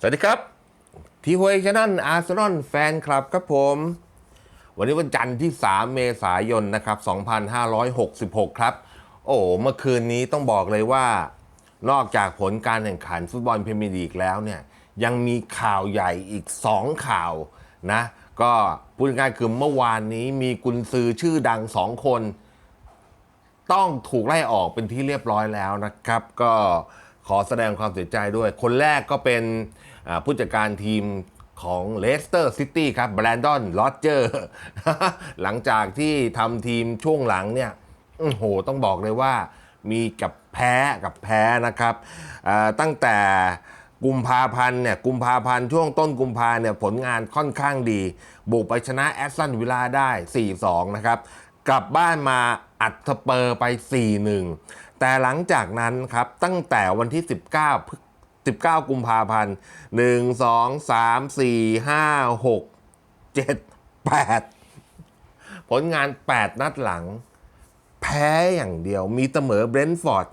สวัสดีครับ ทีเวชนั่นอาร์เซนอลแฟนคลับครับผม วันนี้วันจันทร์ที่ 3 เมษายนนะครับ 2566 ครับ โอ้เมื่อคืนนี้ต้องบอกเลยว่า นอกจากผลการแข่งขันฟุตบอลพรีเมียร์ลีกแล้วเนี่ย ยังมีข่าวใหญ่อีก 2 ข่าวนะ ก็พูดง่ายๆคือเมื่อวานนี้มีกุนซือชื่อดัง 2 คน ต้องถูกไล่ออกเป็นที่เรียบร้อยแล้วนะครับ ก็ขอแสดงความเสียใจด้วย คนแรกก็เป็น ผู้จัดการทีมของเลสเตอร์ซิตี้ครับแบรนดอนลอเจอร์หลังจากที่ทำทีมช่วงหลังเนี่ยโอ้โหต้องบอกเลยว่ามีกับแพ้กับแพ้นะครับตั้งแต่กุมภาพันธ์เนี่ยกุมภาพันธ์ช่วงต้นกุมภาเนี่ยผลงานค่อนข้างดี บุกไปชนะแอสตันวิลล่าได้ 4-2 นะครับ กลับบ้านมาอัดสเปอร์ไป 4-1 แต่หลังจากนั้นครับตั้งแต่วันที่ 19พฤ 19 กุมภาพันธ์1 2 3 4 5 6 7 8 ผลงาน 8 นัดหลัง แพ้อย่างเดียว มีเสมอเบรนท์ฟอร์ด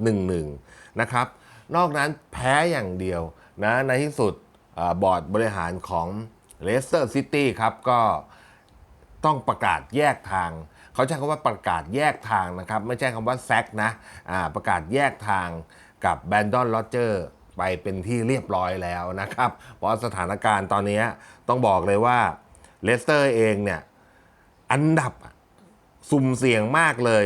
1-1 นะครับ นอกนั้นแพ้อย่างเดียวนะในที่สุดอบอร์ดบริหารของเลสเตอร์ซิตี้ครับก็ต้องประกาศแยกทาง เขาใช้คำว่าประกาศแยกทางนะครับ ไม่ใช่คำว่าแซกนะประกาศแยกทางกับแบนดอนโรเจอร์ ไปเป็นที่เรียบร้อยแล้วนะครับ เพราะสถานการณ์ตอนนี้ต้องบอกเลยว่าเลสเตอร์เองเนี่ยอันดับสุ่มเสี่ยงมากเลย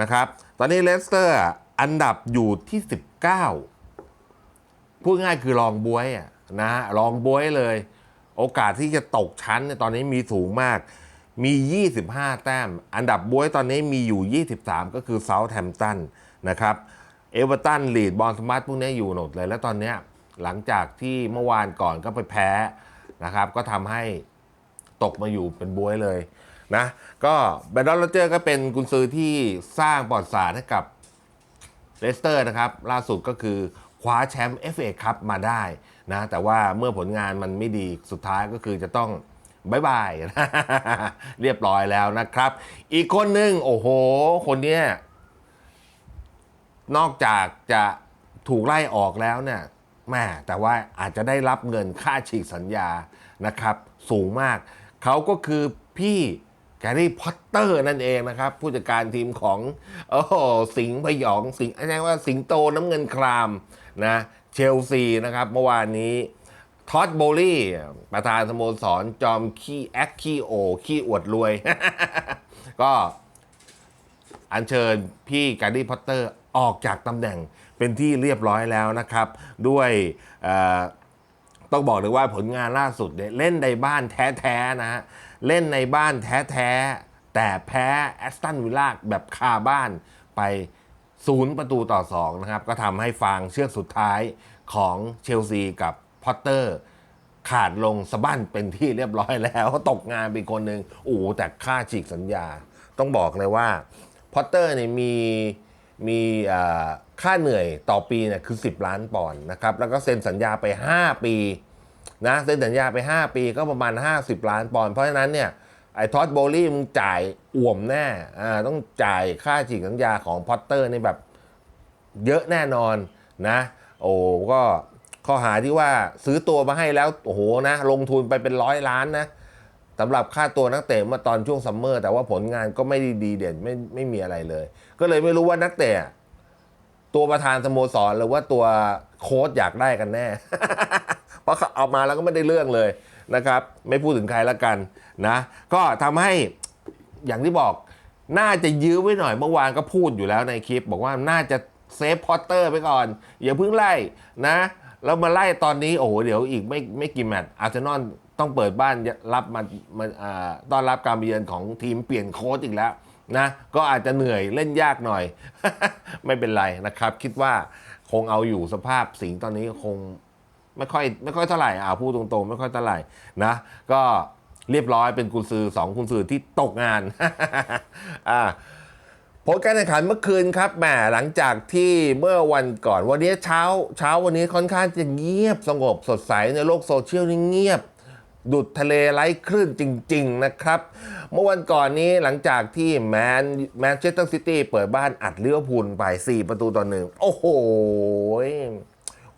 นะครับ ตอนนี้เลสเตอร์อันดับอยู่ที่ 19 พูดง่ายคือรองบวยอะนะรองบวยเลย โอกาสที่จะตกชั้นตอนนี้มีสูงมากมี 25 แต้ม อันดับบวยตอนนี้มีอยู่ 23 ก็คือเซาท์แฮมป์ตันนะครับ เอเวอร์ตันลีดบอลสมาร์ทพวกนี้อยู่หมดเลย แล้วตอนเนี้ยหลังจากที่เมื่อวานก่อนก็ไปแพ้นะครับ ก็ทำให้ตกมาอยู่เป็นบวยเลยนะ ก็แบรนดอนโรเจอร์ก็เป็นกุนซือที่สร้างปอดสารให้กับเลสเตอร์นะครับ ล่าสุดก็คือคว้าแชมป์ FA คัพมาได้นะ แต่ว่าเมื่อผลงานมันไม่ดีสุดท้ายก็คือจะต้องบายบาย เรียบร้อยแล้วนะครับ อีกคนหนึ่งโอ้โห คนเนี้ย นอกจากจะถูกไล่ออกแล้วเนี่ยแม่แต่ว่าอาจจะได้รับเงินค่าฉีกสัญญานะครับ สูงมาก เขาก็คือพี่แกรี่พอตเตอร์นั่นเองนะครับ ผู้จัดการทีมของโอ้สิงห์พยองสิงห์อะไรว่าสิงโตน้ำเงินครามนะเชลซีนะครับ เมื่อวานนี้ท็อดโบลี่ ประธานสโมสรจอมขี้แอคขี้โอ ขี้อวดรวย ก็อัญเชิญพี่แกรรี่พอตเตอร์ ออกจากตำแหน่งเป็นที่เรียบร้อยแล้วนะครับ ด้วยต้องบอกเลยว่าผลงานล่าสุดเนี่ยเล่นในบ้านแท้ๆนะฮะเล่นในบ้านแท้ๆแต่แพ้แอสตันวิลล่าแบบคาบ้านไปศูนย์ประตูต่อ2นะครับก็ทำให้ฟางเชือกสุดท้ายของเชลซีกับพอตเตอร์ขาดลงสะบั้นเป็นที่เรียบร้อยแล้วตกงานไปคนหนึ่งโอ้แต่ค่าฉีกสัญญา ต้องบอกเลยว่าพอตเตอร์เนี่ยมี มีค่าเหนื่อยต่อปีเนี่ยคือ 10 ล้านปอนด์นะครับ แล้วก็เซ็นสัญญาไป 5 ปีนะเซ็นสัญญาไป 5 ปีก็ประมาณ 50 ล้านปอนด์เพราะฉะนั้นเนี่ยไอ้ท็อตโบลี่มึงจ่ายอ่วมแน่อ่าต้องจ่ายค่าฉีกสัญญาของพอตเตอร์นี่แบบเยอะแน่นอนนะ โอ้ก็ข้อหาที่ว่าซื้อตัวมาให้แล้ว โอ้โหนะ ลงทุนไปเป็นร้อยล้านนะ สำหรับค่าตัวนักเตะเมื่อตอนช่วงซัมเมอร์ แต่ว่าผลงานก็ไม่ได้ดีเด่นไม่ไม่มีอะไรเลย ก็เลยไม่รู้ว่านักเตะตัวประธานสโมสรหรือว่าตัวโค้ชอยากได้กันแน่ เพราะเขาเอามาแล้วก็ไม่ได้เรื่องเลยนะครับ ไม่พูดถึงใครละกันนะ ก็ทำให้อย่างที่บอกน่าจะยื้อไว้หน่อยเมื่อวานก็พูดอยู่แล้วในคลิป บอกว่าน่าจะเซฟพอตเตอร์ไปก่อน อย่าเพิ่งไล่นะ แล้วมาไล่ตอนนี้โอ้โหเดี๋ยวอีกไม่ไม่กี่แมตช์อาร์เซนอล ต้องเปิดบ้านรับมามาต้อนรับการมาเยือนของทีมเปลี่ยนโค้ชอีกแล้วนะก็อาจจะเหนื่อยเล่นยากหน่อย ไม่เป็นไรนะครับ คิดว่าคงเอาอยู่สภาพสิงตอนนี้คงไม่ค่อยไม่ค่อยเท่าไหร่อ่าพูดตรงๆ ไม่ค่อยเท่าไหร่นะก็เรียบร้อยเป็นกุนซือสองกุนซือที่ตกงานอ่าผลการแข่งขันเมื่อคืนครับแหมหลังจากที่เมื่อวันก่อนวันนี้เช้า เช้าวันนี้ค่อนข้างจะเงียบสงบสดใสในโลกโซเชียลนี่เงียบ ดุดทะเลไร้คลื่นจริง ๆ นะครับ เมื่อวันก่อนนี้หลังจากที่แมนแมนเชสเตอร์ซิตี้เปิดบ้านอัดลิเวอพูลไป 4 ประตูต่อหนึ่งโอ้โห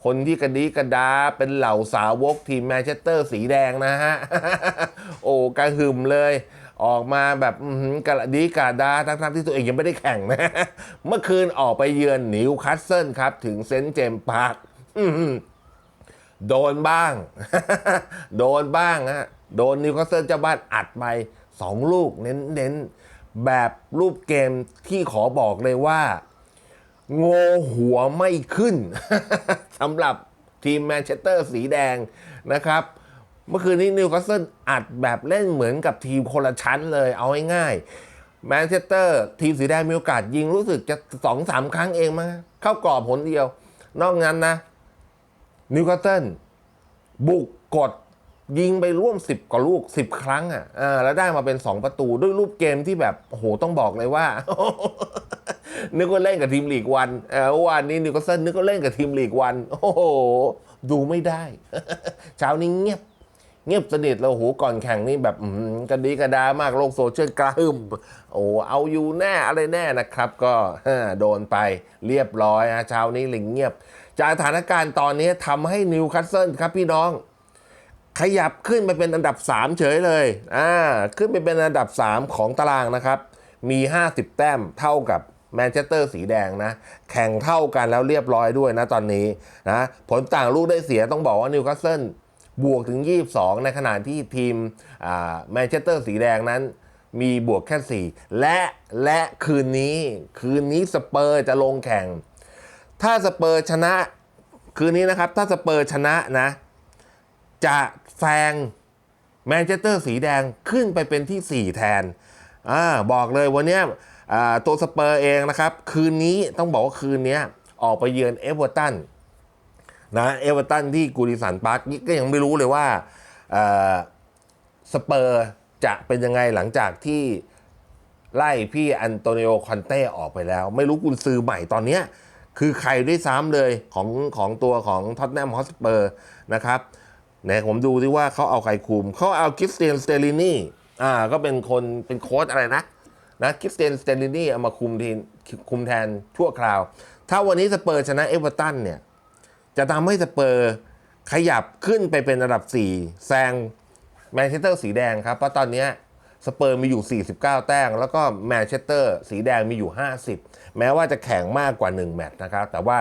คนที่กระดีกระดาเป็นเหล่าสาวกทีมแมนเชสเตอร์สีแดงนะฮะ โอ้กระหึ่มเลยออกมาแบบกระดีกระดาทั้งๆที่ตัวเองยังไม่ได้แข่งนะ เมื่อคืนออกไปเยือนนิวคาสเซิลครับ ถึงเซนต์เจมส์พาร์ค โดนบ้าง โดนบ้างฮะ โดนนิวคาสเซิลเจ้าบ้านอัดไปสองลูกเน้นๆ แบบรูปเกมที่ขอบอกเลยว่า โงหัวไม่ขึ้นสำหรับทีมแมนเชสเตอร์สีแดงนะครับ เมื่อคืนนี้นิวคาสเซิลอัดแบบเล่นเหมือนกับทีมคนละชั้นเลยเอาง่ายๆแมนเชสเตอร์ทีมสีแดงมีโอกาสยิงรู้สึกจะสองสามครั้งเองมั้งเข้ากรอบผลเดียว นอกนั้นนะ นิวคาสเซิลบุกกดยิงไปร่วม 10 กว่าลูก 10 ครั้งอะอ่าแล้วได้มาเป็น 2 ประตูด้วยรูปเกมที่แบบโหต้องบอกเลยว่า นึกว่าเล่นกับทีมลีกวันเออวันนี้นิวคาสเซิลนึกว่าเล่นกับทีมลีกวัน โอ้โห ดูไม่ได้ เช้านี้เงียบ เงียบสนิทแล้วโหก่อนแข่งนี่แบบกระดีกระดามากโลกโซเชียลกระหึ่มโอ้เอาอยู่แน่อะไรแน่นะครับ ก็โดนไปเรียบร้อยฮะเช้านี้ลิงเงียบ จากสถานการณ์ตอนนี้ทำให้นิวคาสเซิลครับพี่น้อง ขยับขึ้นไปเป็นอันดับ 3 เฉยเลยอ่าขึ้นไปเป็นอันดับ 3 ของตารางนะครับ มี 50 แต้มเท่ากับแมนเชสเตอร์สีแดงนะ แข่งเท่ากันแล้วเรียบร้อยด้วยนะตอนนี้นะผลต่างลูกได้เสียต้องบอกว่านิวคาสเซิลบวกถึง 22 ในขณะที่ทีมแมนเชสเตอร์สีแดงนั้นมีบวกแค่ 4 และและคืนนี้คืนนี้สเปอร์จะลงแข่ง ถ้าสเปอร์ชนะ คืนนี้นะครับ ถ้าสเปอร์ชนะนะ จะแซงแมนเชสเตอร์สีแดงขึ้นไปเป็นที่ 4 แทนอาบอกเลยวันนี้ตัวสเปอร์เองนะครับ คืนนี้ต้องบอกว่าคืนนี้ออกไปเยือนเอเวอร์ตันนะเอเวอร์ตันที่กูริสันพาร์คก็ยังไม่รู้เลยว่าอ่าสเปอร์จะเป็นยังไงหลังจากที่ไล่พี่อันโตนิโอคอนเต้ออกไปแล้ว ไม่รู้กุนซือใหม่ตอนเนี้ย คือใครด้วยซ้ำเลยของของตัวของท็อตแนมฮอสเปอร์นะครับไหนผมดูที่ว่าเขาเอาใครคุม เขาเอาคริสเตียนสเตลินี่อ่าก็เป็นคนเป็นโค้ชอะไรนะนะคริสเตียนสเตลินี่เอามาคุมทีคุมแทนชั่วคราว ถ้าวันนี้สเปอร์ชนะเอเวอร์ตันเนี่ยจะทำให้สเปอร์ขยับขึ้นไปเป็นอันดับ 4 แซงแมนเชสเตอร์สีแดงครับ เพราะตอนนี้สเปอร์มีอยู่ 49 แต้มแล้วก็แมนเชสเตอร์สีแดงมีอยู่ 50 แม้ว่าจะแข่งมากกว่า 1 แมตช์นะครับ แต่ว่า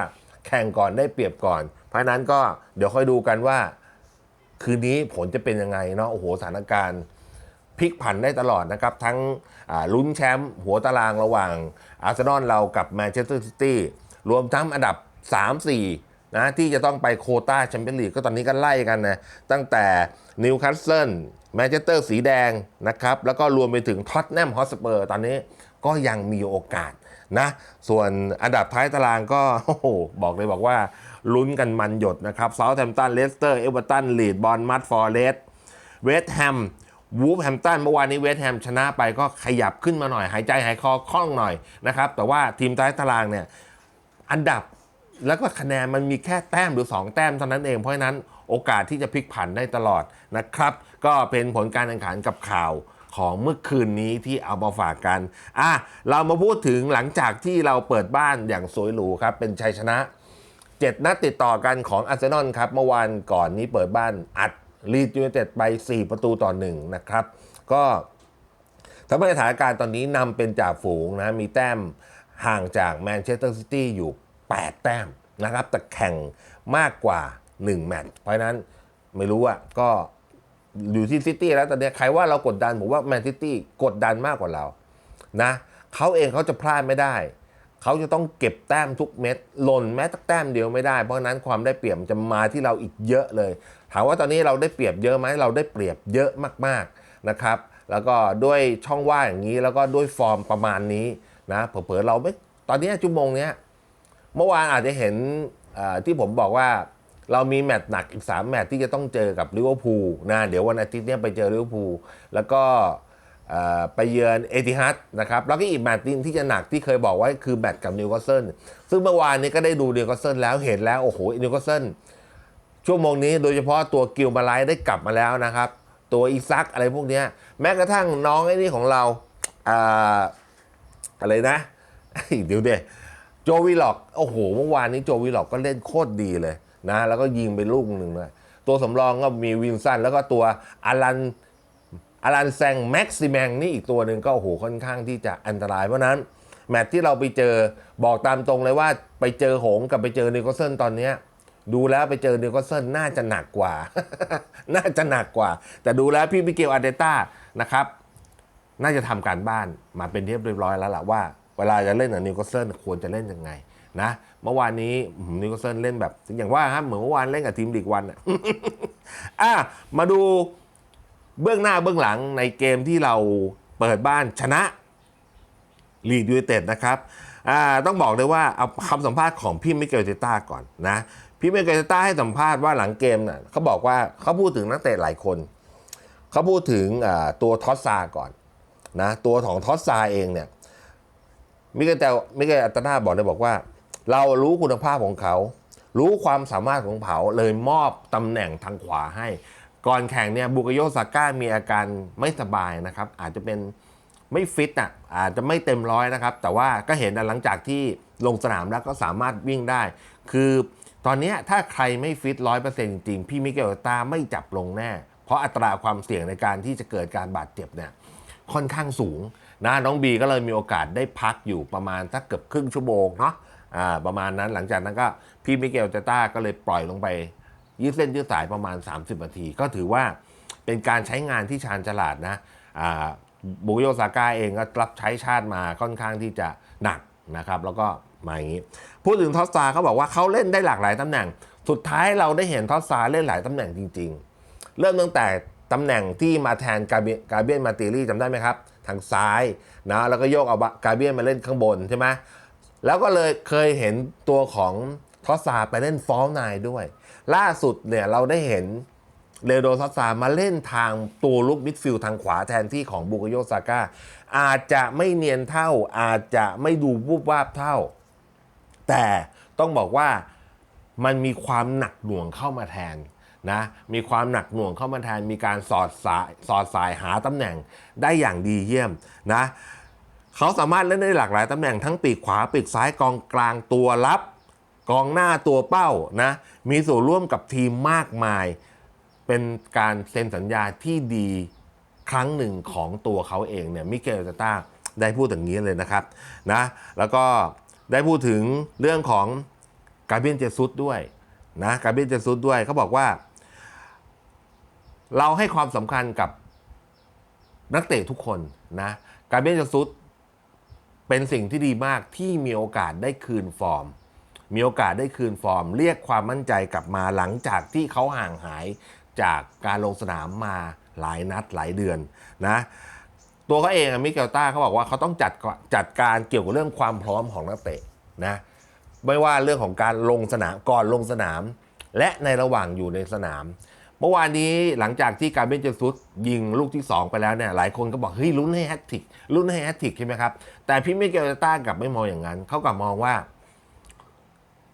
แข่งก่อนได้เปรียบก่อน เพราะนั้นก็เดี๋ยวค่อยดูกันว่า คืนนี้ผลจะเป็นยังไงเนาะโอ้โหสถานการณ์พลิกผันได้ตลอดนะครับ ทั้งลุ้นแชมป์หัวตารางระหว่างอาร์เซนอลเรากับแมนเชสเตอร์ซิตี้รวมทั้งอันดับ 3-4นะที่จะต้องไปโคต้าแชมเปี้ยนลีกก็ตอนนี้ก็ไล่กันนะตั้งแต่นิวคาสเซิลแมนเชสเตอร์สีแดงนะครับ แล้วก็รวมไปถึงท็อตแนมฮอสเปอร์ตอนนี้ก็ยังมีโอกาส นะ ส่วนอันดับท้ายตารางก็โอ้โหบอกเลยบอกว่าลุ้นกันมันหยดนะครับเซาท์แฮมป์ตันเลสเตอร์เอเวอร์ตันลีดบอลมัดฟอร์เรสต์เวสต์แฮมวูฟแฮมตันเมื่อวานนี้เวสต์แฮมชนะไปก็ขยับขึ้นมาหน่อย หายใจหายคอคล่องหน่อยนะครับ แต่ว่าทีมท้ายตารางเนี่ยอันดับแล้วก็คะแนนมันมีแค่แต้มหรือ 2 แต้มเท่านั้นเองเพราะฉะนั้นโอกาสที่จะพลิกผันได้ตลอดนะครับ ก็เป็นผลการแข่งขันกับข่าว ของเมื่อคืนนี้ที่เอามาฝากกันอะเรามาพูดถึงหลังจากที่เราเปิดบ้านอย่างสวยหรูครับ เป็นชัยชนะ 7 นัดติดต่อกันของอาร์เซนอลครับเมื่อวานก่อนนี้เปิดบ้านอัดลีดยูไนเต็ดไป 4 ประตูต่อ1นะครับ ก็ทำให้สถานการณ์ตอนนี้นำเป็นจ่าฝูงนะ มีแต้มห่างจากแมนเชสเตอร์ซิตี้อยู่ 8 แต้มนะครับ แต่แข่งมากกว่า 1 แมตช์เพราะนั้นไม่รู้อะก็ อยู่ที่ซิตี้แล้วตอนนี้ใครว่าเรากดดันผมว่าแมนซิตี้กดดันมากกว่าเรานะเขาเองเขาจะพลาดไม่ได้ เขาจะต้องเก็บแต้มทุกเม็ดหล่นแม้แต่แต้มเดียวไม่ได้ เพราะนั้นความได้เปรียบจะมาที่เราอีกเยอะเลย ถามว่าตอนนี้เราได้เปรียบเยอะไหมเราได้เปรียบเยอะมากๆนะครับ แล้วก็ด้วยช่องว่างอย่างนี้แล้วก็ด้วยฟอร์มประมาณนี้นะเผลอๆเราไม่ตอนนี้ชั่วโมงนี้เมื่อวานอาจจะเห็นที่ผมบอกว่า เรามีแมตช์หนักอีก 3 แมตช์ที่จะต้องเจอกับลิเวอร์พูลนะเดี๋ยววันอาทิตย์เนี้ยไปเจอลิเวอร์พูลแล้วก็ไปเยือนเอติฮัดนะครับแล้วก็อีกแมตช์นึงที่จะหนักที่เคยบอกไว้คือแมตช์กับนิวคาสเซิลซึ่งเมื่อวานนี้ก็ได้ดูนิวคาสเซิลแล้วเห็นแล้วโอ้โหนิวคาสเซิลชั่วโมงนี้โดยเฉพาะตัวกิลมาไลท์ได้กลับมาแล้วนะครับ ตัวอีซักอะไรพวกนี้แม้กระทั่งน้องไอ้นี่ของเราอาอะไรนะเดี๋ยวเดียวโจวิล็อกโอ้โหเมื่อวานนี้โจวิล็อกก็เล่นโคตรดีเลย นะแล้วก็ยิงไปลูกหนึ่งเลยตัวสำรองก็มีวินสันแล้วก็ตัวอารันอารันแซงแม็กซิแมงนี่อีกตัวหนึ่งก็โอ้โหค่อนข้างที่จะอันตรายเพราะนั้น แมตช์ที่เราไปเจอบอกตามตรงเลยว่าไปเจอหงกับไปเจอนิวคเซิลตอนนี้ดูแล้วไปเจอนิวคเซิลน่าจะหนักกว่า น่าจะหนักกว่า แต่ดูแล้วพี่มิเกลอาร์เตต้านะครับน่าจะทำการบ้านมาเป็นที่เรียบร้อยแล้วล่ะว่า เวลาจะเล่นกับนิวคาสเซิลควรจะเล่นยังไงนะ เมื่อวานนี้นิวคาสเซิลเล่นแบบ อย่างว่าครับเหมือนเมื่อวานเล่นกับทีมลีกวันอะอะมาดูเบื้องหน้าเบื้องหลังในเกมที่เราเปิดบ้านชนะลีดยูไนเต็ดนะครับอ่าต้องบอกเลยว่าเอาคำสัมภาษณ์ของพี่มิเกลเตต้าก่อนนะ พี่มิเกลเตต้าให้สัมภาษณ์ว่าหลังเกมน่ะเขาบอกว่าเขาพูดถึงนักเตะหลายคน เขาพูดถึงตัวทอสซาก่อนนะตัวของทอสซาเองเนี่ยมิเกลเตมิเกลอัตนาบอกเลยบอกว่า เรารู้คุณภาพของเขา รู้ความสามารถของเขาเลยมอบตำแหน่งทางขวาให้ ก่อนแข่งเนี่ยบุกโยซาก้ามีอาการไม่สบายนะครับ อาจจะเป็นไม่ฟิตอะอาจจะไม่เต็มร้อยนะครับ แต่ว่าก็เห็นหลังจากที่ลงสนามแล้วก็สามารถวิ่งได้ คือตอนนี้ถ้าใครไม่ฟิตร้อยเปอร์เซ็นต์จริงๆพี่มิเกลตาไม่จับลงแน่ เพราะอัตราความเสี่ยงในการที่จะเกิดการบาดเจ็บเนี่ยค่อนข้างสูงนะน้องบีก็เลยมีโอกาสได้พักอยู่ประมาณสักเกือบครึ่งชั่วโมงเนาะ อ่าประมาณนั้นหลังจากนั้นก็พี่มิเกลเตต้าก็เลยปล่อยลงไปยืดเส้นยืดสายประมาณ 30นาที ก็ถือว่าเป็นการใช้งานที่ชาญฉลาดนะอ่าบุโยซาก้าเองก็รับใช้ชาติมาค่อนข้างที่จะหนักนะครับแล้วก็มาอย่างนี้พูดถึงทอสซาเขาบอกว่าเขาเล่นได้หลากหลายตำแหน่ง สุดท้ายเราได้เห็นทอสซาเล่นหลายตำแหน่งจริง ๆ เริ่มตั้งแต่ตำแหน่งที่มาแทนกาเบียกาเบียนมาติลี่จำได้ไหมครับ ทางซ้ายนะแล้วก็โยกเอากาเบียนมาเล่นข้างบนใช่ไหม แล้วก็เลยเคยเห็นตัวของทอสซาไปเล่นฟอลไนด้วย ล่าสุดเนี่ยเราได้เห็นเรโดทอสซามาเล่นทางตัวลุกมิดฟิลด์ทางขวาแทนที่ของบุกโยซาก้าอาจจะไม่เนียนเท่า อาจจะไม่ดูวูบวาบเท่า แต่ต้องบอกว่ามันมีความหนักหน่วงเข้ามาแทนนะมีความหนักหน่วงเข้ามาแทนมีการสอดสายสอดสายหาตำแหน่งได้อย่างดีเยี่ยมนะ เขาสามารถเล่นได้หลากหลายตำแหน่งทั้งปีกขวาปีกซ้ายกองกลางตัวรับ กองหน้าตัวเป้านะมีส่วนร่วมกับทีมมากมาย เป็นการเซ็นสัญญาที่ดีครั้งหนึ่งของตัวเขาเองเนี่ยมิเกลตาต้าได้พูดอย่างนี้เลยนะครับนะแล้วก็ได้พูดถึงเรื่องของกาเบียนเจซุสด้วยนะกาเบียนเจซุสด้วยเขาบอกว่า เราให้ความสำคัญกับนักเตะทุกคนนะกาเบียนเจซุส เป็นสิ่งที่ดีมากที่มีโอกาสได้คืนฟอร์ม มีโอกาสได้คืนฟอร์ม เรียกความมั่นใจกลับมาหลังจากที่เขาห่างหายจากการลงสนามมาหลายนัดหลายเดือนนะตัวเขาเองอะมิเกลต้าเขาบอกว่าเขาต้องจัดจัดการเกี่ยวกับเรื่องความพร้อมของนักเตะนะไม่ว่าเรื่องของการลงสนามก่อนลงสนาม และในระหว่างอยู่ในสนาม เมื่อวานนี้หลังจากที่การเบนเจซุสยิงลูกที่ 2 ไปแล้วเนี่ยหลายคนก็บอก เฮ้ยลุ้นให้แฮตทริกลุ้นให้แฮตทริกใช่ไหมครับ แต่พี่เมเกลต้ากลับไม่มองอย่างนั้น เขากลับมองว่า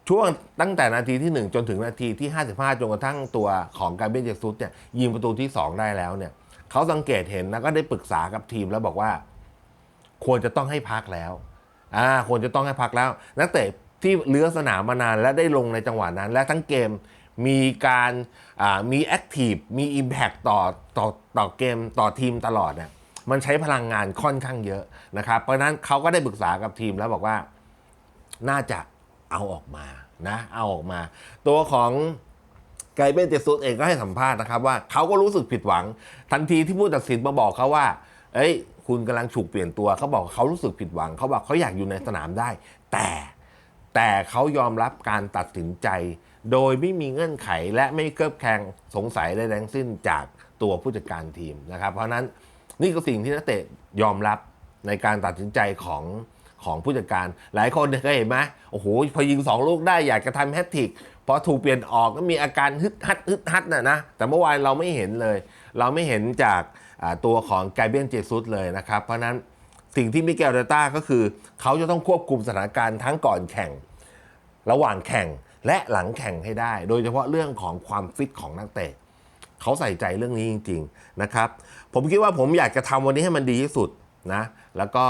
ช่วงตั้งแต่นาทีที่ 1 จนถึงนาทีที่ 55 จนกระทั่งตัวของการเบนเจซุสเนี่ยยิงประตูที่ 2 ได้แล้วเนี่ยเขาสังเกตเห็นแล้วก็ได้ปรึกษากับทีมแล้วบอกว่า ควรจะต้องให้พักแล้วอ่าควรจะต้องให้พักแล้วนักเตะที่เลื้อสนามมานานและได้ลงในจังหวะนั้น และทั้งเกม มีการมีแอคทีฟมีอิมแพ t ต่อต่อต่อเกมต่อทีมตลอดเนี่ยมันใช้พลังงานค่อนข้างเยอะนะครับ เพราะนั้นเขาก็ได้ปรึกษากับทีมแล้วบอกว่าน่าจะเอาออกมานะเอาออกมา ตัวของไกเบนเจซุสเองก็ให้สัมภาษณ์นะครับว่าเขาก็รู้สึกผิดหวัง ทันทีที่ผู้ตัดสินมาบอกเขาว่า เอ้ย คุณกำลังถูกเปลี่ยนตัวเขาบอกเขารู้สึกผิดหวังเขาบอกเขาอยากอยู่ในสนามได้ แต่แต่เขายอมรับการตัดสินใจ โดยไม่มีเงื่อนไขและไม่เคลือบแคลงสงสัยใดๆทั้งสิ้นจากตัวผู้จัดการทีมนะครับ เพราะนั้นนี่ก็สิ่งที่นักเตะยอมรับในการตัดสินใจของของผู้จัดการ หลายคนเนี่ยเคยเห็นไหมโอ้โหพอยิงสองลูกได้อยากจะทำแฮตทริกพอถูกเปลี่ยนออกก็มีอาการฮึดฮัดฮึดฮัดน่ะนะแต่เมื่อวานเราไม่เห็นเลย เราไม่เห็นจากตัวของไกเบียนเจซุสเลยนะครับ เพราะฉะนั้นสิ่งที่มิเกลเดต้าก็คือ เขาจะต้องควบคุมสถานการณ์ทั้งก่อนแข่ง ระหว่างแข่ง และหลังแข่งให้ได้ โดยเฉพาะเรื่องของความฟิตของนักเตะเขาใส่ใจเรื่องนี้จริง ๆนะครับ ผมคิดว่าผมอยากจะทำวันนี้ให้มันดีที่สุดนะแล้วก็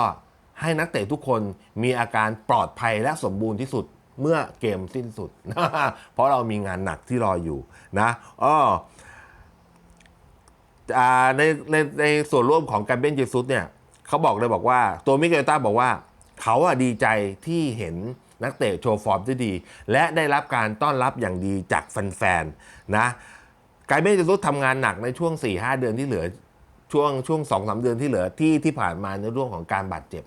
ให้นักเตะทุกคนมีอาการปลอดภัยและสมบูรณ์ที่สุดเมื่อเกมสิ้นสุด เพราะเรามีงานหนักที่รออยู่นะอ้อในในในส่วนร่วมของการเบนเจซุสเนี่ยเขาบอกเลยบอกว่า ตัวมิเกลต้าบอกว่า เขาอะดีใจที่เห็น นักเตะโชว์ฟอร์มที่ดี และได้รับการต้อนรับอย่างดีจากแฟนๆนะการเบนเจซุสทำงานหนักในช่วง 4-5 เดือนที่เหลือช่วงช่วงสองสาเดือนที่เหลือที่ที่ผ่านมาในเรื่องของการบาดเจ็บ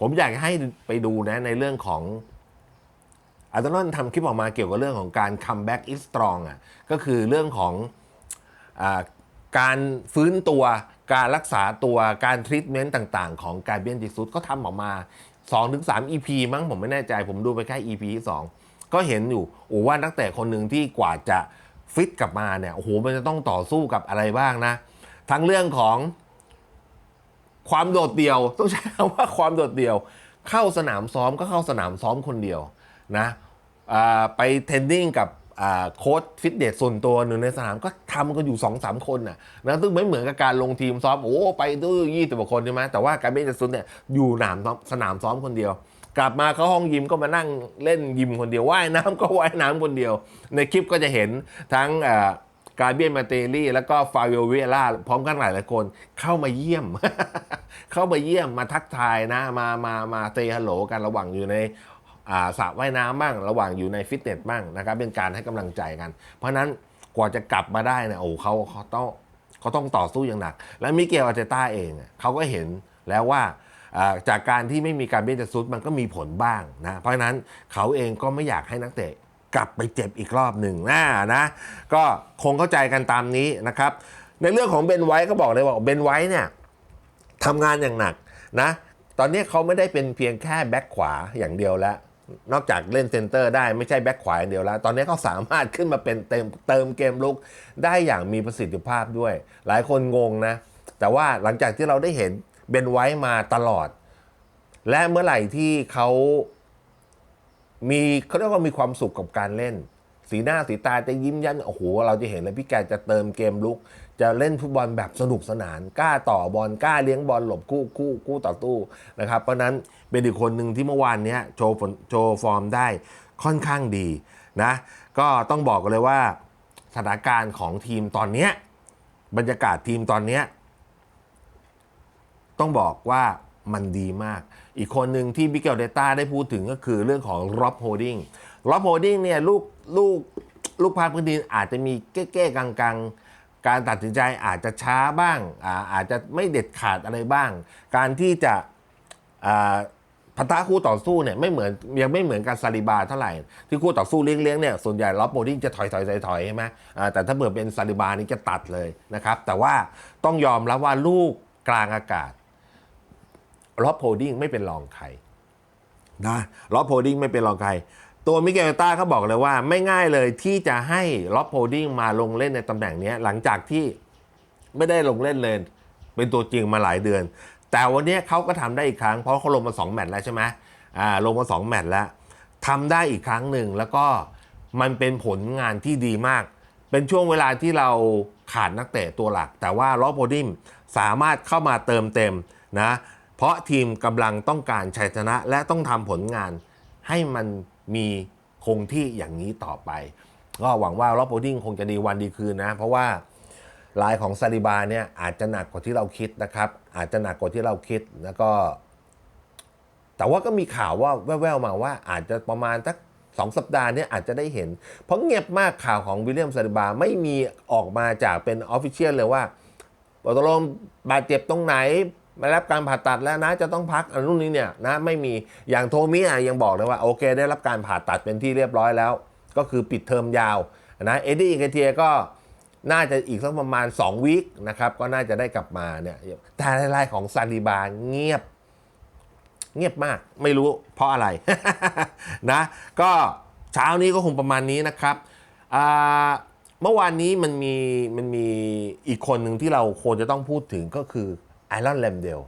ผมอยากให้ไปดูนะในเรื่องของอาร์เซนอลทำคลิปออกมาเกี่ยวกับเรื่องของการ come back is strong อะก็คือเรื่องของอการฟื้นตัวการรักษาตัวการทรีทเมนต์ต่าง ๆ ของการเบียนจิซุสก็ทำออกมา 2-3 EP มั้งผมไม่แน่ใจ ผมดูไปแค่ EP ที่2ก็เห็นอยู่โอ้ว่านักเตะคนหนึ่งที่กว่าจะฟิตกลับมาเนี่ยโอ้โหมันจะต้องต่อสู้กับอะไรบ้างนะ ทั้งเรื่องของความโดดเดี่ยว ต้องใช้คำว่าความโดดเดี่ยว เข้าสนามซ้อมก็เข้าสนามซ้อมคนเดียวนะไปเทรนนิ่งกับ โค้ชฟิตเนสส่วนตัวหนึ่งในสนามก็ทำกันอยู่2อสามคนนะนะซึ่งไม่เหมือนกับการลงทีมซ้อมโอ้ไปด้วยยี่สิบกว่าคนใช่ไหมแต่ว่าการเบนจสุนเนี่ยอยู่หนามสนามซ้อมคนเดียว กลับมาเข้าห้องยิมก็มานั่งเล่นยิมคนเดียวว่ายน้ำก็ว่ายน้ำคนเดียว ในคลิปก็จะเห็นทั้งการเบียนมาเตลี่แล้วก็ฟา i ิโอเวล่าพร้อมกันหลายหลายคนเข้ามาเยี่ยม เข้ามาเยี่ยมมาทักทายนะ มามามาเตฮัลโหลกันระหว่างอยู่ใน สระว่ายน้ำบ้างระหว่างอยู่ในฟิตเนสบ้างนะครับเป็นการให้กำลังใจกัน เพราะฉะนั้นกว่าจะกลับมาได้เนี่ยโอ้เขาเขาต้องเขาต้องต่อสู้อย่างหนัก และมิเกลอาเตต้าเองเขาก็เห็นแล้วว่าจากการที่ไม่มีการเบียนจะซุดมันก็มีผลบ้างนะเพราะฉะนั้นเขาเองก็ไม่อยากให้นักเตะกลับไปเจ็บอีกรอบหนึ่งนะนะก็คงเข้าใจกันตามนี้นะครับ ในเรื่องของเบนไว้ก็บอกเลยว่าเบนไว้เนี่ยทำงานอย่างหนักนะตอนนี้เขาไม่ได้เป็นเพียงแค่แบ็คขวาอย่างเดียวแล้ว นอกจากเล่นเซนเตอร์ได้ไม่ใช่แบ็คขวาอย่างเดียวแล้ว ตอนนี้เขาสามารถขึ้นมาเป็นเติมเติมเกมลุกได้อย่างมีประสิทธิภาพด้วย หลายคนงงนะ แต่ว่าหลังจากที่เราได้เห็นเบนไว้มาตลอด และเมื่อไหร่ที่เขามีเขาเรียกว่ามีความสุขกับการเล่น สีหน้าสีตาจะยิ้มยันโอ้โหเราจะเห็นเลยพี่แกจะเติมเกมลุก จะเล่นฟุตบอลแบบสนุกสนานกล้าต่อบอลกล้าเลี้ยงบอลหลบคู่คู่คู่ต่อตู้นะครับเพราะนั้นเป็นอีกคนหนึ่งที่เมื่อวานนี้โชว์โชว์ฟอร์มได้ค่อนข้างดีนะก็ต้องบอกกันเลยว่าสถานการณ์ของทีมตอนนี้บรรยากาศทีมตอนนี้ต้องบอกว่ามันดีมาก อีกคนหนึ่งที่บิเกลเดต้าได้พูดถึงก็คือเรื่องของร็อบโฮดิ n งร็อบโฮดิ n งเนี่ยลูก ลูกลูกพาพื้นดินอาจจะมีเก้ๆกังๆ การตัดสินใจอาจจะช้าบ้างอาอาจจะไม่เด็ดขาดอะไรบ้าง การที่จะพัทะคู่ต่อสู้เนี่ยไม่เหมือนยังไม่เหมือนกับซาลิบาเท่าไหร่ที่คู่ต่อสู้เลี้ยงๆเนี่ยส่วนใหญ่ล็อบโฮดิ้งจะถอยถอยถอยถอยใช่ไหมแต่ถ้าเผื่อเป็นซาลิบานี่จะตัดเลยนะครับ แต่ว่าต้องยอมรับว่าลูกกลางอากาศล็อบโพดิ้งไม่เป็นรองใครนะล็อบโพดิ้งไม่เป็นรองใคร ตัวมิเกลต้าเขาบอกเลยว่าไม่ง่ายเลยที่จะให้ล็อบโพดิ้งมาลงเล่นในตำแหน่งนี้หลังจากที่ไม่ได้ลงเล่นเลยเป็นตัวจริงมาหลายเดือน แต่วันนี้เขาก็ทำได้อีกครั้งเพราะเขาลงมา 2 แมตช์แล้วใช่ไหมอ่าลงมา 2 แมตช์แล้วทำได้อีกครั้งหนึ่งแล้วก็มันเป็นผลงานที่ดีมาก เป็นช่วงเวลาที่เราขาดนักเตะตัวหลัก แต่ว่าล็อบโพดิ้งสามารถเข้ามาเติมเต็มนะเพราะทีมกำลังต้องการชัยชนะและต้องทำผลงานให้มัน มีคงที่อย่างนี้ต่อไป ก็หวังว่าล็อบโพดิ้งคงจะดีวันดีคืนนะ เพราะว่าลายของซาลิบาเนี่ยอาจจะหนักกว่าที่เราคิดนะครับ อาจจะหนักกว่าที่เราคิดแล้วก็ แต่ว่าก็มีข่าวว่าแว่วๆมาว่าอาจจะประมาณสักสองสัปดาห์นี้อาจจะได้เห็น เพราะเงียบมากข่าวของวิลเลียมซาลิบาไม่มีออกมาจากเป็นออฟฟิเชียลเลยว่าบอตกลงบาดเจ็บตรงไหน มารับการผ่าตัดแล้วนะจะต้องพักอันนู้นนี้เนี่ยนะไม่มีอย่างโทมิอะยังบอกเลยว่าโอเค ได้รับการผ่าตัดเป็นที่เรียบร้อยแล้ว ก็คือปิดเทอมยาวนะเอ็ดดี้อิงเกเทียก็น่าจะอีกสักประมาณ 2วีคนะครับก็น่าจะได้กลับมาเนี่ยแต่รายของซาลิบาเงียบ เงียบมากไม่รู้เพราะอะไรนะก็เช้านี้ก็คงประมาณนี้นะครับเมื่อวานนี้มันมีมันมีอีกคนหนึ่งที่เราควรจะต้องพูดถึงก็คือ ไอรอนแลมเดล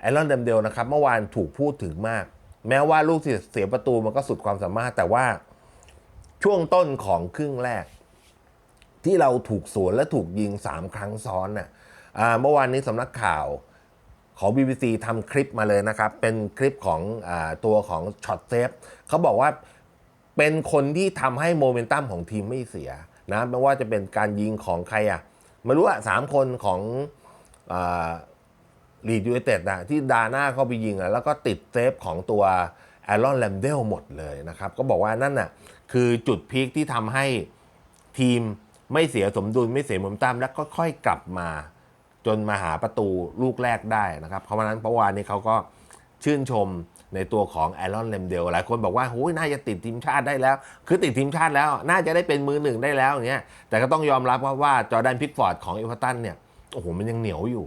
ไอรอนแลมเดลนะครับเมื่อวานถูกพูดถึงมาก แม้ว่าลูกเสียประตูมันก็สุดความสามารถ แต่ว่าช่วงต้นของครึ่งแรก ที่เราถูกสวนและถูกยิง 3 ครั้งซ้อนน่ะอ่าเมื่อวานนี้สำนักข่าวของ BBC ทำคลิปมาเลยนะครับ เป็นคลิปของอตัวของช็อตเซฟเขาบอกว่าเป็นคนที่ทำให้โมเมนตัมของทีมไม่เสียนะไม่ว่าจะเป็นการยิงของใครอะไม่รู้อะสามคนของ ลีดยูไนเต็ดนะที่ดาน้าเข้าไปยิงอะแล้วก็ติดเซฟของตัวแอรอนแลมเดลหมดเลยนะครับ ก็บอกว่านั่นน่ะคือจุดพีคที่ทำให้ทีมไม่เสียสมดุลไม่เสียมเมนตัมแล้วก็ค่อยกลับมา จนมาหาประตูลูกแรกได้นะครับ เพราะฉะนั้นเมื่อวานนี้เขาก็ชื่นชมในตัวของแอรอนเลมเดลหลายคนบอกว่าโอ้ยน่าจะติดทีมชาติได้แล้ว คือติดทีมชาติแล้ว น่าจะได้เป็นมือหนึ่งได้แล้วอย่างเงี้ยแต่ก็ต้องยอมรับว่าว่าจอแดนพิกฟอร์ดของเอเวอร์ตันเนี่ย โอ้โหมันยังเหนียวอยู่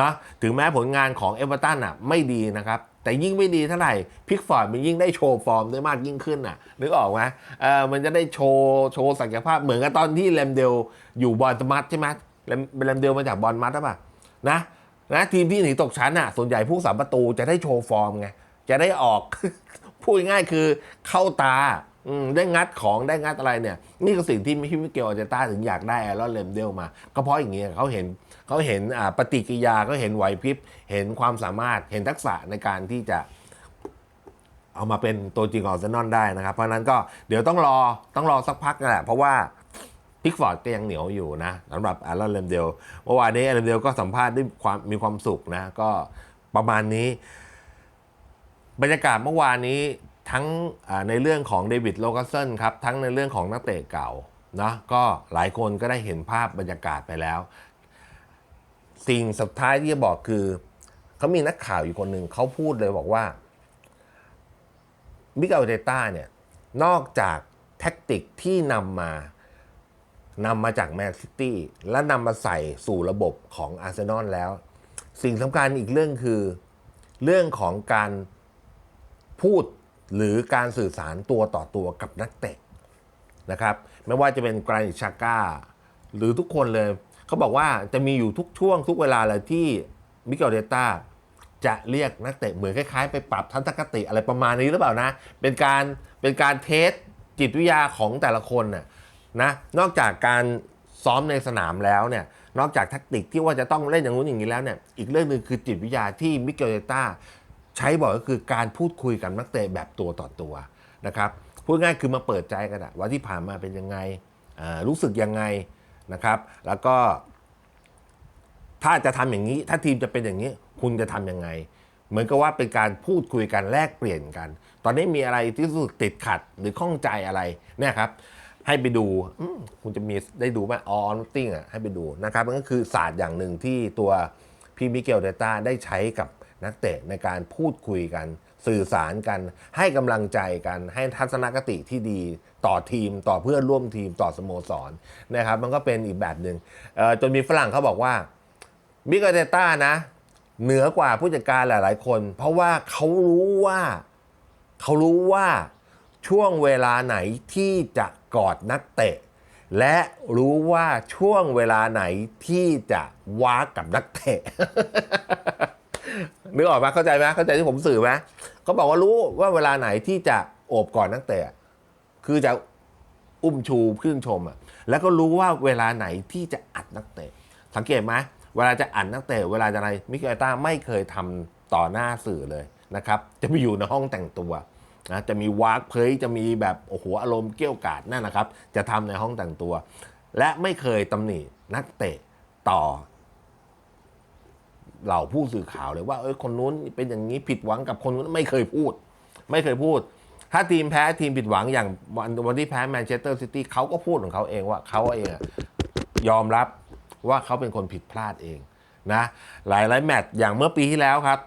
นะถึงแม้ผลงานของเอเวอร์ตันอะไม่ดีนะครับ แต่ยิ่งไม่ดีเท่าไหร่พิกฟอร์ดมันยิ่งได้โชว์ฟอร์มได้มากยิ่งขึ้นอะนึกออกไหมเออมันจะได้โชว์โชว์ศักยภาพเหมือนกับตอนที่เลมเดลอยู่บอลมัดใช่ไหมเลมเลมเดลมาจากบอลมัดหรือเปล่านะนะทีมที่หนีตกชั้นอะส่วนใหญ่ผู้สามประตูจะได้โชว์ฟอร์มไงจะได้ออกพูดง่ายคือเข้าตา ได้งัดของได้งัดอะไรเนี่ย นี่คือสิ่งที่มิมิเกลอาร์เจต้าถึงอยากได้แอรอนเลมเดลมา ก็เพราะอย่างเงี้ยเขาเห็นเขาเห็นปฏิกิริยาเขาเห็นไหวพริบ เห็นความสามารถเห็นทักษะในการที่จะเอามาเป็นตัวจริงของเซนนอลได้นะครับ เพราะนั้นก็เดี๋ยวต้องรอต้องรอสักพักกันแหละเพราะว่าพิกฟอร์ดก็ยังเหนียวอยู่นะสำหรับอารอนเลมเดลเมื่อวานนี้เลมเดลก็สัมภาษณ์ด้วยความมีความสุขนะ ก็ประมาณนี้ บรรยากาศเมื่อวานนี้ ทั้งในเรื่องของเดวิดโลกัสเซนครับทั้งในเรื่องของนักเตะเก่านะก็หลายคนก็ได้เห็นภาพบรรยากาศไปแล้ว สิ่งสุดท้ายที่จะบอกคือเขามีนักข่าวอยู่คนหนึ่งเขาพูดเลยบอกว่ามิเกลเดต้าเนี่ยนอกจากแท็กติกที่นำมานำมาจากแมนซิตี้และนำมาใส่สู่ระบบของอาร์เซนอลแล้ว สิ่งสำคัญอีกเรื่องคือ เรื่องของการพูด หรือการสื่อสารตัวต่อตัวกับนักเตะนะครับ ไม่ว่าจะเป็นกรานิชาก้า หรือทุกคนเลย เขาบอกว่าจะมีอยู่ทุกช่วงทุกเวลาเลยที่มิเกลเดต้าจะเรียกนักเตะเหมือนคล้ายๆ ไปปรับทัศนคติอะไรประมาณนี้หรือเปล่านะ เป็นการเป็นการเทสจิตวิทยาของแต่ละคนน่ะนะ นอกจากการซ้อมในสนามแล้วเนี่ย นอกจากแทคติกที่ว่าจะต้องเล่นอย่างนู้นอย่างนี้แล้วเนี่ย อีกเรื่องหนึ่งคือจิตวิทยาที่มิเกลเดต้า ใช้บ่อยก็คือการพูดคุยกับนักเตะแบบตัวต่อตัวนะครับพูดง่ายคือมาเปิดใจกันอะว่าที่ผ่านมาเป็นยังไงรู้สึกยังไงนะครับ แล้วก็ ถ้าจะทำอย่างนี้ ถ้าทีมจะเป็นอย่างนี้ คุณจะทำยังไง เหมือนกับว่าเป็นการพูดคุยกันแลกเปลี่ยนกัน ตอนนี้มีอะไรที่รู้สึกติดขัดหรือข้องใจอะไรเนี่ยครับ ให้ไปดูคุณจะมีได้ดูไหมออนติ้งอะให้ไปดูนะครับมันก็คือศาสตร์อย่างหนึ่งที่ตัวพี่มิเกลเดต้าได้ใช้กับ นักเตะในการพูดคุยกัน สื่อสารกัน ให้กำลังใจกัน ให้ทัศนคติที่ดีต่อทีมต่อเพื่อนร่วมทีมต่อสโมสรนะครับ มันก็เป็นอีกแบบหนึ่งเอ่อจนมีฝรั่งเขาบอกว่ามิเกเดต้านะ เหนือกว่าผู้จัดการหลาย ๆ คน เพราะว่าเขารู้ว่าเขารู้ว่าช่วงเวลาไหนที่จะกอดนักเตะ และรู้ว่าช่วงเวลาไหนที่จะว้ากับนักเตะ นึกออกไหมเข้าใจไหมเข้าใจที่ผมสื่อไหมเขาบอกว่ารู้ว่าเวลาไหนที่จะโอบก่อดนักเตะคือจะอุ้มชูชื่นชมอะแล้วก็รู้ว่าเวลาไหนที่จะอัดนักเตะสังเกตไหมเวลาจะอัดนักเตะเวลาจะอะไรมิเกลต้าไม่เคยทำต่อหน้าสื่อเลยนะครับ จะไปอยู่ในห้องแต่งตัวนะจะมีวากเพยจะมีแบบโอ้โหอารมณ์เกี้ยวกาดนั่นนะครับ จะทำในห้องแต่งตัว และไม่เคยตำหนินักเตะต่อ เหล่าผู้สื่อข่าวเลยว่าเอ้ยคนนู้นเป็นอย่างนี้ผิดหวังกับคนนู้นไม่เคยพูด ไม่เคยพูด ถ้าทีมแพ้ทีมผิดหวังอย่างวันวันที่แพ้แมนเชสเตอร์ซิตี้เขาก็พูดของเขาเองว่าเขาเองยอมรับว่าเขาเป็นคนผิดพลาดเองนะหลายหลายๆแมตช์อย่างเมื่อปีที่แล้วครับ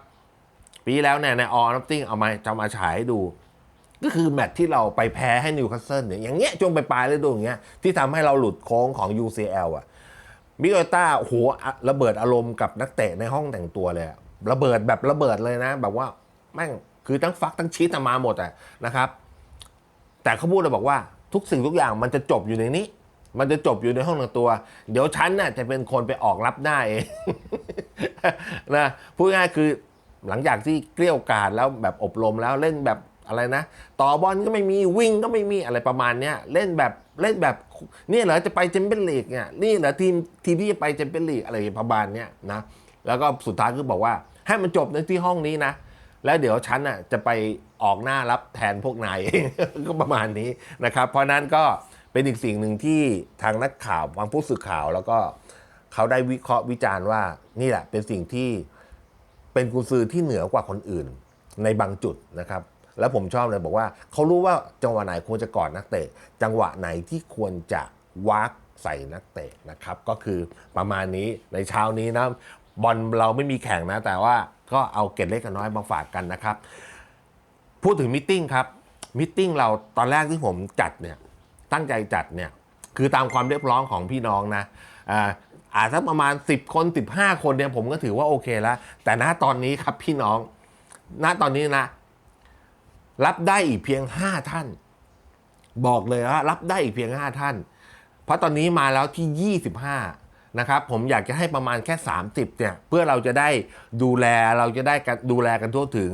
ปีที่แล้วเนี่ยในออนัตติ้งเอามาจะมาฉายให้ดู ก็คือแมตช์ที่เราไปแพ้ให้นิวคาสเซิลเนี่ยอย่างเงี้ยช่วงปลายๆฤดูอย่างเงี้ยที่ทำให้เราหลุดโค้งของ UCL อะ มิโอต้าโหระเบิดอารมณ์กับนักเตะในห้องแต่งตัวเลยอะระเบิดแบบระเบิดเลยนะ แบบว่าแม่งคือทั้งฟักทั้งชีตมาหมดอะนะครับ แต่เขาพูดเลยบอกว่าทุกสิ่งทุกอย่างมันจะจบอยู่ในนี้ มันจะจบอยู่ในห้องแต่งตัว เดี๋ยวฉันน่ะจะเป็นคนไปออกรับหน้าเองนะพูดง่ายคือหลังจากที่เกลี้ยวกล่อดแล้วแบบอบรมแล้วเล่นแบบอะไรนะ ต่อบอลก็ไม่มีวิ่งก็ไม่มีอะไรประมาณเนี้ยเล่นแบบ เล่นแบบนี่เหรอจะไปแชมเปี้ยนลีกเนี่ยนี่เหรอทีมทีมที่จะไปแชมเปี้ยนลีกอะไรประมาณเนี้ยนะแล้วก็สุดท้ายคือบอกว่าให้มันจบในที่ห้องนี้นะ แล้วเดี๋ยวฉันอะจะไปออกหน้ารับแทนพวกนายก็ประมาณนี้นะครับ เพราะนั้นก็เป็นอีกสิ่งหนึ่งที่ทางนักข่าวทางผู้สื่อข่าวแล้วก็เขาได้วิเคราะห์วิจารณ์ว่านี่แหละเป็นสิ่งที่เป็นกุญซือที่เหนือกว่าคนอื่นในบางจุดนะครับ แล้วผมชอบเลยบอกว่าเขารู้ว่าจังหวะไหนควรจะกอดนักเตะ จังหวะไหนที่ควรจะวักใส่นักเตะนะครับ ก็คือประมาณนี้ในเช้านี้นะบอลเราไม่มีแข่งนะ แต่ว่าก็เอาเกร็ดเล็กกับน้อยมาฝากกันนะครับ พูดถึงมิทติ้งครับมิทติ้งเราตอนแรกที่ผมจัดเนี่ยตั้งใจจัดเนี่ยคือตามความเรียบร้อยของพี่น้องนะอ่าอาจจะประมาณ 10 คน 15 คนเนี่ยผมก็ถือว่าโอเคแล้ว แต่ณตอนนี้ครับพี่น้อง ณตอนนี้นะ รับได้อีกเพียง 5 ท่าน บอกเลยว่ารับได้อีกเพียง 5 ท่าน เพราะตอนนี้มาแล้วที่ 25 นะครับ ผมอยากจะให้ประมาณแค่ 30 เนี่ย เพื่อเราจะได้ดูแลเราจะได้ดูแลกันทั่วถึง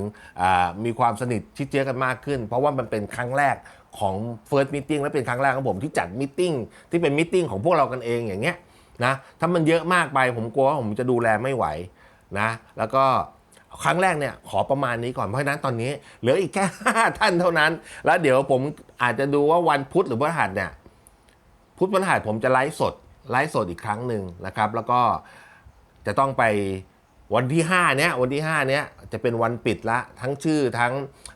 มีความสนิทชิดเชื้อกันมากขึ้น เพราะว่ามันเป็นครั้งแรกของ First Meeting และเป็นครั้งแรกของผมที่จัดมิ g ที่เป็นมิ g ของพวกเรากันเองอย่างเงี้ยนะถ้ามันเยอะมากไปผมกลัวว่าผมจะดูแลไม่ไหวนะ แล้วก็ ครั้งแรกเนี่ยขอประมาณนี้ก่อนเพราะฉะนั้นตอนนี้เหลืออีกแค่ 5 ท่านเท่านั้น แล้วเดี๋ยวผมอาจจะดูว่าวันพุธหรือพฤหัสเนี่ยพุธพฤหัสผมจะไลฟ์สดไลฟ์สดอีกครั้งหนึ่งนะครับ แล้วก็จะต้องไปวันที่5เนี้ยวันที่5เนี้ยจะเป็นวันปิดละทั้งชื่อทั้ง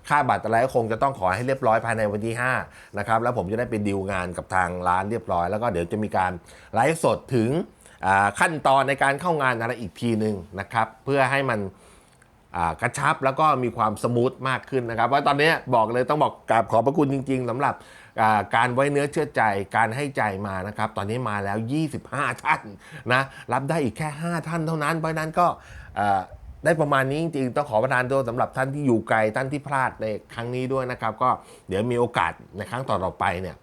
ค่าบัตรอะไรคงจะต้องขอให้เรียบร้อยภายในวันที่5นะครับแล้วผมจะได้ไปดีลงานกับทางร้านเรียบร้อย แล้วก็เดี๋ยวจะมีการไลฟ์สดถึงขั้นตอนในการเข้างานอะไรอีกทีหนึ่งนะครับ เพื่อให้มัน กระชับแล้วก็มีความสมูทมากขึ้นนะครับเพราตอนนี้บอกเลยต้องบอกกราบขอบพระคุณจริง ๆสำหรับการไว้เนื้อเชื่อใจการให้ใจมานะครับ ตอนนี้มาแล้ว 25 ท่านนะรับได้อีกแค่ 5 ท่านเท่านั้น เพราะนั้นก็ได้ประมาณนี้จริงๆ ต้องขอประทานโทษสำหรับท่านที่อยู่ไกลท่านที่พลาดในครั้งนี้ด้วยนะครับ ก็เดี๋ยวมีโอกาสในครั้งต่อๆไปเนี่ย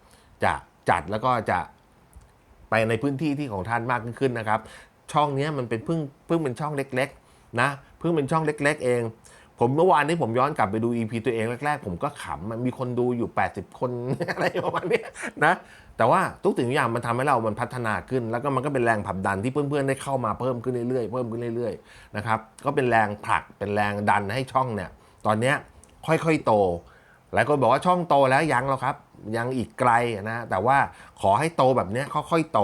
จะจัดแล้วก็จะไปในพื้นที่ที่ของท่านมากขึ้นนะครับ ช่องนี้มันเป็นเพิ่งเพิ่งเป็นช่องเล็ก ๆ นะ พิ่งเป็นช่องเล็ก ๆ เอง ผมเมื่อวานนี้ผมย้อนกลับไปดู EP ตัวเองแรก ๆ ผมก็ขำมันมีคนดูอยู่ 80 คน อะไรประมาณนี้นะ แต่ว่าทุกสิ่งทุกอย่างมันทำให้เรามันพัฒนาขึ้น แล้วก็มันก็เป็นแรงผลักดันที่เพื่อนๆได้เข้ามาเพิ่มขึ้นเรื่อยๆเพิ่มขึ้นเรื่อยๆนะครับก็เป็นแรงผลักเป็นแรงดันให้ช่องเนี่ย ตอนนี้ค่อยๆโตหลายคนบอกว่าช่องโตแล้วยังแล้วครับ ยังอีกไกลนะ แต่ว่าขอให้โตแบบนี้ค่อยๆโต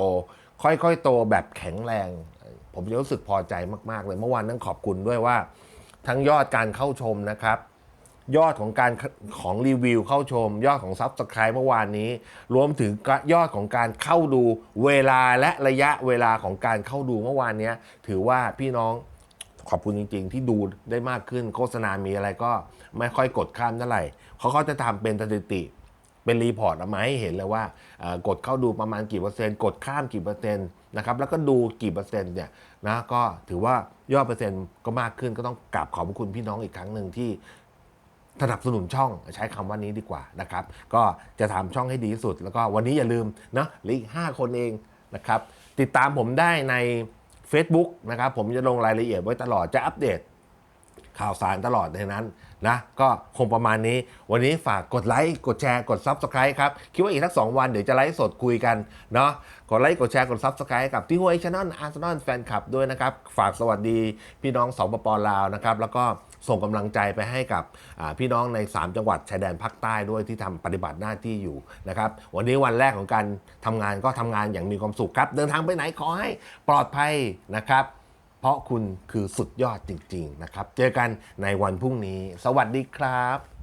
ค่อยๆโตแบบแข็งแรง ผมจะรู้สึกพอใจมาก ๆ เลยเมื่อวานนั้นขอบคุณด้วยว่า ทั้งยอดการเข้าชมนะครับ ยอดของการของรีวิวเข้าชม ยอดของซับสไคร b ์เมื่อวานนี้ รวมถึงยอดของการเข้าดูเวลาและระยะเวลาของการเข้าดูเมื่อวานนี้ถือว่าพี่น้องขอบคุณจริง ๆ ที่ดูได้มากขึ้นโฆษณามีอะไรก็ไม่ค่อยกดข้ามเท่าไหร่เขาก็จะทำเป็นสถิติเป็นรีพอร์ตเอามาให้เห็นเลยว่ากดเข้าดูประมาณกี่เปอร์เซ็นต์ กดข้ามกี่เปอร์เซ็นต์ นะครับแล้วก็ดูกี่เปอร์เซ็นต์เนี่ยนะก็ถือว่ายอดเปอร์เซ็นต์ก็มากขึ้นก็ต้องกราบขอบพระคุณพี่น้องอีกครั้งหนึ่งที่สนับสนุนช่องใช้คำว่านี้ดีกว่านะครับ ก็จะทำช่องให้ดีที่สุด แล้วก็วันนี้อย่าลืมนะหลืออีก 5 คนเองนะครับ ติดตามผมได้ใน Facebook นะครับ ผมจะลงรายละเอียดไว้ตลอดจะอัปเดต ข่าวสารตลอดในนั้นนะก็คงประมาณนี้ วันนี้ฝากกดไลค์กดแชร์กด Subscribe ครับ คิดว่าอีกสักสองวันเดี๋ยวจะไลฟ์สดคุยกันเนาะกดไลค์กดแชร์กด Subscribe กับที่ห้วยช anel อาร์เซนอลแฟนคลับด้วยนะครับ ฝากสวัสดีพี่น้องสปปลาวนะครับ แล้วก็ส่งกำลังใจไปให้กับพี่น้องใน 3 จังหวัดชายแดนภาคใต้ด้วยที่ทำปฏิบัติหน้าที่อยู่นะครับ วันนี้วันแรกของการทำงานก็ทำงานอย่างมีความสุขครับ เดินทางไปไหนขอให้ปลอดภัยนะครับ เพราะคุณคือสุดยอดจริง ๆ นะครับ เจอกันในวันพรุ่งนี้ สวัสดีครับ